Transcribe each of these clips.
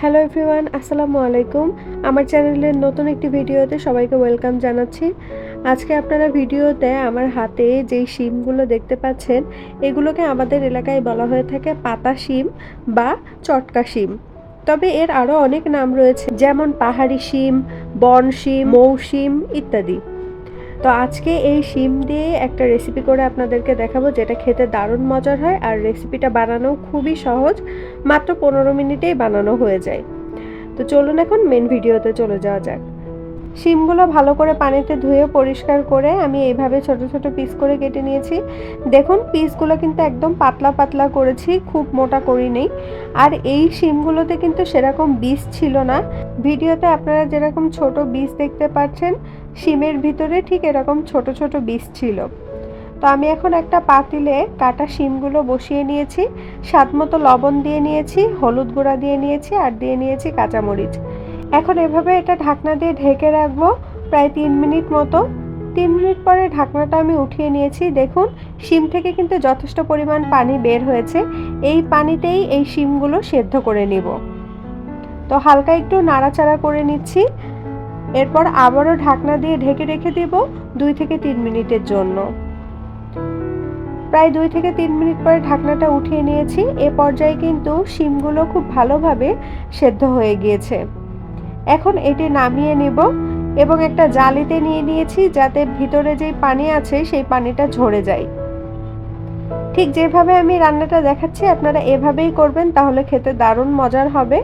Hello everyone আসসালামু আলাইকুম। আমার চ্যানেলের নতুন একটি ভিডিওতে সবাইকে ওয়েলকাম জানাচ্ছি। আজকে আপনারা ভিডিওতে আমার হাতে যেই শিমগুলো দেখতে পাচ্ছেন, এগুলোকে আমাদের এলাকায় বলা হয়ে থাকে পাতা শিম বা চটকা শিম। তবে এর আরও অনেক নাম রয়েছে, যেমন পাহাড়ি শিম, বন শিম, মৌ শিম ইত্যাদি। তো আজকে এই শিম দিয়ে একটা রেসিপি করে আপনাদেরকে দেখাবো, যেটা খেতে দারুণ মজার হয় আর রেসিপিটা বানানো খুবই সহজ, মাত্র পনেরো মিনিটেই বানানো হয়ে যায়। তো চলুন এখন মেন ভিডিওতে চলে যাওয়া যাক। শিমগুলো ভালো করে পানিতে ধুয়ে পরিষ্কার করে আমি এইভাবে ছোট ছোট পিস করে কেটে নিয়েছি। দেখুন পিসগুলো কিন্তু একদম পাতলা পাতলা করেছি, খুব মোটা করি নেই। আর এই শিমগুলোতে কিন্তু সেরকম বীজ ছিল না। ভিডিওতে আপনারা যেরকম ছোট বীজ দেখতে পাচ্ছেন, শিমের ভিতরে ঠিক এরকম ছোট ছোট বীজ ছিল। তো আমি এখন একটা পাতিলে কাটা শিমগুলো বসিয়ে নিয়েছি স্বাদ মতো লবণ দিয়ে নিয়েছি, হলুদ গুঁড়া দিয়ে নিয়েছি, আর দিয়ে নিয়েছি কাঁচামরিচ। এখন এভাবে এটা ঢাকনা দিয়ে ঢেকে রাখব প্রায় তিন মিনিট মতো। তিন মিনিট পরে ঢাকনাটা আমি উঠিয়ে নিয়েছি। দেখুন, শিম থেকে কিন্তু যথেষ্ট পরিমাণ পানি বের হয়েছে। এই পানিতেই এই শিমগুলো সেদ্ধ করে নিব। তো হালকা একটু নাড়াচাড়া করে নিচ্ছি। এরপর আবারও ঢাকনা দিয়ে ঢেকে রেখে দেব দুই থেকে তিন মিনিটের জন্য। প্রায় দুই থেকে তিন মিনিট পরে ঢাকনাটা উঠিয়ে নিয়েছি। এ পর্যায়ে কিন্তু শিমগুলো খুব ভালোভাবে সেদ্ধ হয়ে গিয়েছে। এখন এটি নামিয়ে নেব এবং একটা জালিতে নিয়ে নিয়েছি যাতে ভিতরে যে পানি আছে সেই পানিটা ঝরে যায়। ঠিক যেভাবে আমি রান্নাটা দেখাচ্ছি, আপনারা এভাবেই করবেন, তাহলে খেতে দারুণ মজার হবে।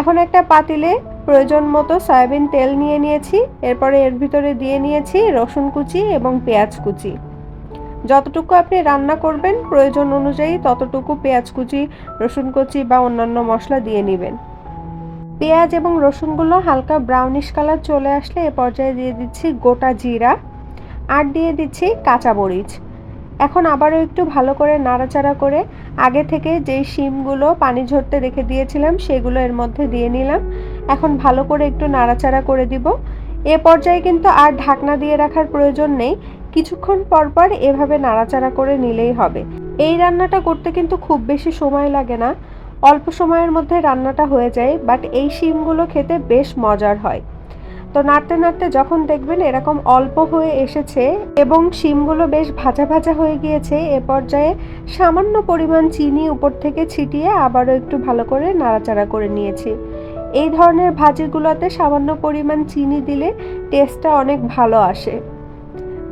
এখন একটা পাতিলে প্রয়োজন মতো সয়াবিন তেল নিয়ে নিয়েছি, এরপরে এর ভিতরে দিয়ে নিয়েছি রসুন কুচি এবং পেঁয়াজ কুচি। যতটুকু আপনি রান্না করবেন, প্রয়োজন অনুযায়ী ততটুকু পেঁয়াজ কুচি, রসুন কুচি বা অন্যান্য মশলা দিয়ে নেবেন। পেঁয়াজ এবং রসুনগুলো হালকা ব্রাউনিশ কালার চলে আসলে এ পর্যায়ে দিয়ে দিচ্ছি গোটা জিরা আর দিয়ে দিচ্ছি কাঁচা মরিচ। এখন আবারও একটু ভালো করে নাড়াচাড়া করে আগে থেকে যেই শিমগুলো পানি ঝরতে রেখে দিয়েছিলাম সেগুলো এর মধ্যে দিয়ে নিলাম। এখন ভালো করে একটু নাড়াচাড়া করে দিব। এ পর্যায়ে কিন্তু আর ঢাকনা দিয়ে রাখার প্রয়োজন নেই। কিছুক্ষণ পর পর এভাবে নাড়াচাড়া করে নিলেই হবে। এই রান্নাটা করতে কিন্তু খুব বেশি সময় লাগে না। অল্প সময়ের মধ্যে রান্নাটা হয়ে যায় বাট এই শিমগুলো খেতে বেশ মজার হয়। তো নাড়তে নাড়তে যখন দেখবেন এরকম অল্প হয়ে এসেছে এবং শিমগুলো বেশ ভাজা ভাজা হয়ে গিয়েছে, এ পর্যায়ে সামান্য পরিমাণ চিনি উপর থেকে ছিটিয়ে আবারও একটু ভালো করে নাড়াচাড়া করে নিয়েছি। এই ধরনের ভাজিগুলোতে সামান্য পরিমাণ চিনি দিলে টেস্টটা অনেক ভালো আসে।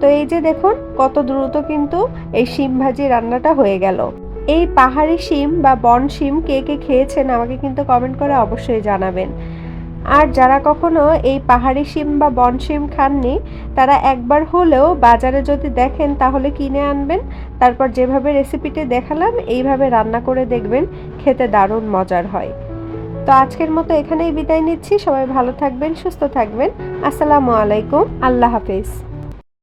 তো এই যে দেখুন, কত দ্রুত কিন্তু এই শিম ভাজি রান্নাটা হয়ে গেল। এই পাহাড়ি শিম বা বন শিম কে কে খেয়েছেন আমাকে কিন্তু কমেন্ট করে অবশ্যই জানাবেন। আর যারা কখনো এই পাহাড়ি শিম বা বন শিম খাননি, তারা একবার হলেও বাজারে যদি দেখেন তাহলে কিনে আনবেন। তারপর যেভাবে রেসিপিটি দেখালাম, এইভাবে রান্না করে দেখবেন, খেতে দারুণ মজার হয়। তো আজকের মতো এখানেই বিদায় নিচ্ছি। সবাই ভালো থাকবেন, সুস্থ থাকবেন। আসসালামু আলাইকুম। আল্লাহ হাফিজ।